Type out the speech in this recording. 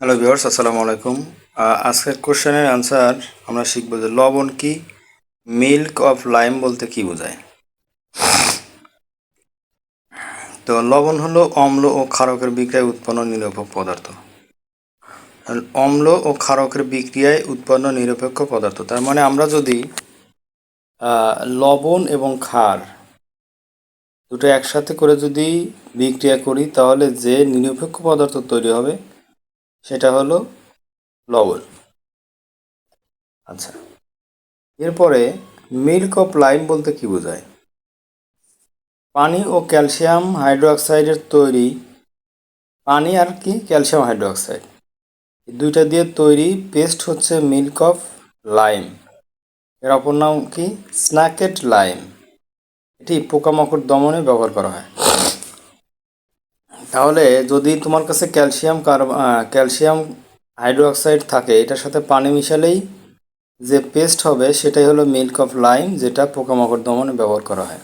Hello viewers আসসালামু আলাইকুম। আজকের কোশ্চেনের আনসার আমরা শিখব যে লবণ কি? মিল্ক অফ লাইম বলতে কি বোঝায়? তো লবণ হলো অম্ল ও ক্ষারকের বিক্রিয়ায় উৎপন্ন নিরপেক্ষ পদার্থ। অম্ল ও ক্ষারকের বিক্রিয়ায় উৎপন্ন নিরপেক্ষ পদার্থ। তার মানে আমরা যদি লবণ এবং ক্ষার দুটো একসাথে করে যদি বিক্রিয়া করি, তাহলে যে নিরপেক্ষ পদার্থ তৈরি হবে সেটা হলো লবণ। আচ্ছা এরপরে মিল্ক অফ লাইম বলতে কি বোঝায়? পানি ও ক্যালসিয়াম হাইড্রোক্সাইডের তৈরি, পানি আর কি ক্যালসিয়াম হাইড্রোক্সাইড। দুইটা দিয়ে তৈরি পেস্ট হচ্ছে মিল্ক অফ লাইম এর অপর নাম কি? স্ন্যাকেট লাইম এটি পোকামাকড় দমনে ব্যবহার করা হয়। তাহলে যদি তোমার কাছে ক্যালসিয়াম কার্ব ক্যালসিয়াম হাইড্রোক্সাইড থাকে, এটার সাথে পানি মিশালেই যে পেস্ট হবে, সেটাই হলো মিল্ক অফ লাইম যেটা পোকামাকড় দমনে ব্যবহার করা হয়।